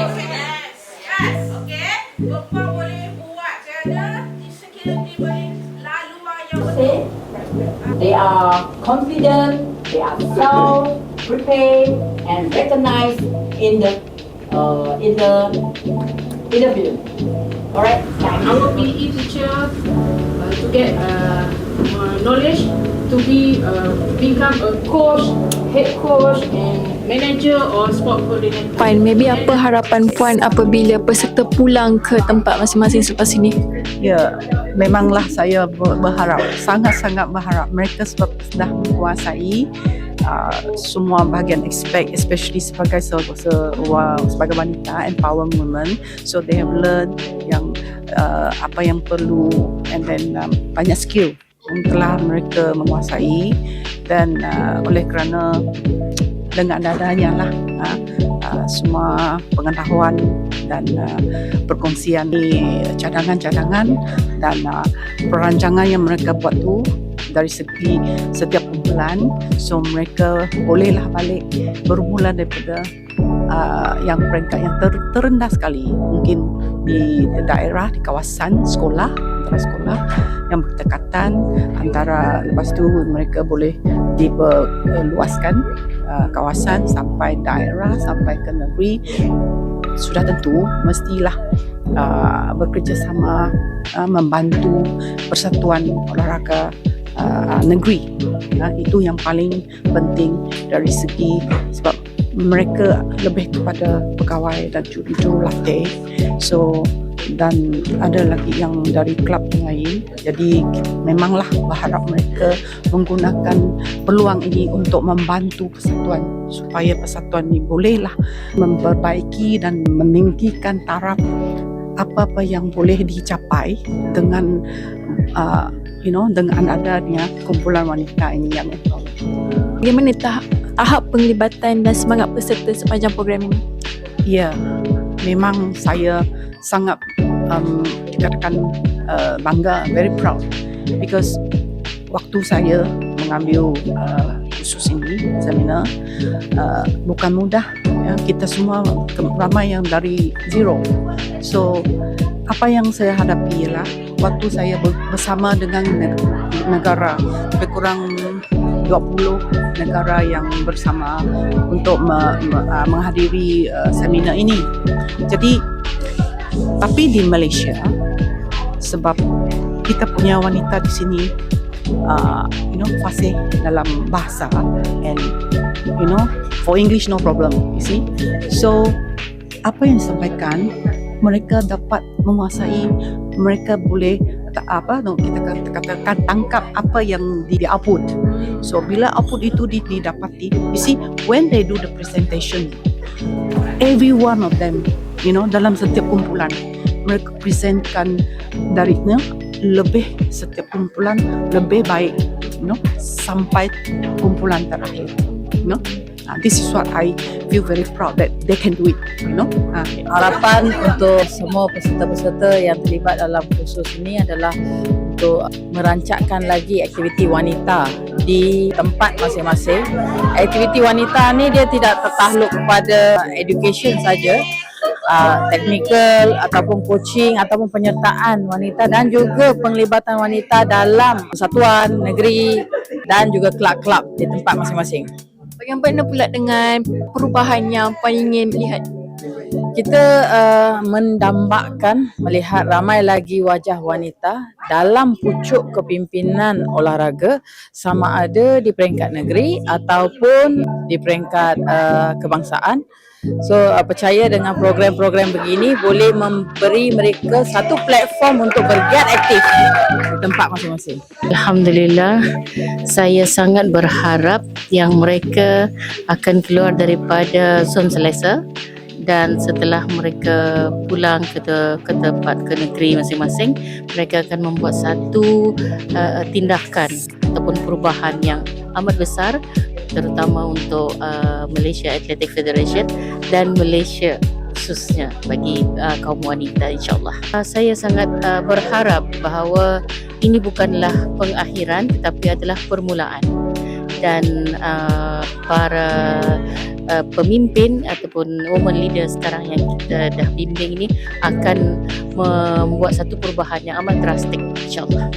Yes. Yes. Okay. Boleh buat say they are confident, they are self prepared and recognized in the uh, in the interview. Alright, I'm a PE teacher to get uh, knowledge to be uh, become a coach, head coach and manager or sport coordinator. Puan, maybe apa harapan Puan apabila peserta pulang ke tempat masing-masing selepas ini? Ya, memanglah saya ber- berharap, sangat-sangat berharap mereka sebab sudah menguasai uh, semua bahagian aspek, especially sebagai se, se, wa, sebagai wanita, empowering women. So they have learned yang uh, apa yang perlu and then um, banyak skill telah mereka menguasai dan uh, oleh kerana dengan adanya lah uh, uh, semua pengetahuan dan uh, perkongsian ni cadangan-cadangan dan uh, perancangan yang mereka buat tu dari segi setiap kumpulan. So mereka bolehlah balik bermula daripada uh, yang peringkat yang ter, terendah sekali. Mungkin di daerah di kawasan sekolah antara sekolah yang berdekatan antara lepas tu mereka boleh diluaskan uh, kawasan sampai daerah sampai ke negeri. Sudah tentu mestilah uh, bekerjasama uh, membantu persatuan olahraga uh, negeri. Uh, itu yang paling penting dari segi sebab mereka lebih kepada pegawai dan juru-juru latih. So dan ada lagi yang dari klub lain jadi memanglah berharap mereka menggunakan peluang ini untuk membantu persatuan supaya persatuan ini bolehlah memperbaiki dan meninggikan taraf apa-apa yang boleh dicapai dengan uh, you know dengan adanya kumpulan wanita ini yang Bagaimana tahap, tahap penglibatan dan semangat peserta sepanjang program ini? Ya, memang saya sangat um, dikatakan uh, bangga, very proud. Because waktu saya mengambil uh, ini seminar uh, bukan mudah ya. Kita semua ramai yang dari zero. So apa yang saya hadapi ialah waktu saya ber- bersama dengan neg- negara lebih kurang 20 negara yang bersama untuk uh, menghadiri uh, seminar ini. Jadi tapi di Malaysia sebab kita punya wanita di sini uh, you know fasih dalam bahasa. And you know for English no problem you see. So apa yang disampaikan mereka dapat menguasai mereka boleh tak apa no, kita kata- katakan tangkap apa yang di, di output. So bila output itu di- didapati you see when they do the presentation every one of them you know dalam setiap kumpulan. Mereka presentkan dari you know, lebih setiap kumpulan lebih baik you know sampai kumpulan terakhir you know. Uh, this is what I feel very proud that they can do it you know. Uh, harapan untuk semua peserta-peserta yang terlibat dalam kursus ini adalah untuk merancangkan lagi aktiviti wanita di tempat masing-masing. Aktiviti wanita ni dia tidak tertakluk kepada education saja, uh, technical ataupun coaching ataupun penyertaan wanita dan juga penglibatan wanita dalam persatuan negeri dan juga kelab-kelab di tempat masing-masing. Bagaimana pula dengan perubahan yang Puan ingin lihat? kita uh, mendambakan melihat ramai lagi wajah wanita dalam pucuk kepimpinan olahraga sama ada di peringkat negeri ataupun di peringkat uh, kebangsaan. So uh, percaya dengan program-program begini boleh memberi mereka satu platform untuk bergiat aktif di tempat masing-masing. Alhamdulillah, saya sangat berharap yang mereka akan keluar daripada zon selesa dan setelah mereka pulang ke, te- ke tempat ke negeri masing-masing, mereka akan membuat satu uh, tindakan ataupun perubahan yang amat besar terutama untuk uh, Malaysia Athletic Federation dan Malaysia khususnya bagi uh, kaum wanita insyaallah. Uh, saya sangat uh, berharap bahawa ini bukanlah pengakhiran tetapi adalah permulaan dan uh, para uh, pemimpin ataupun woman leader sekarang yang kita dah bimbing ni akan membuat satu perubahan yang amat drastik insyaallah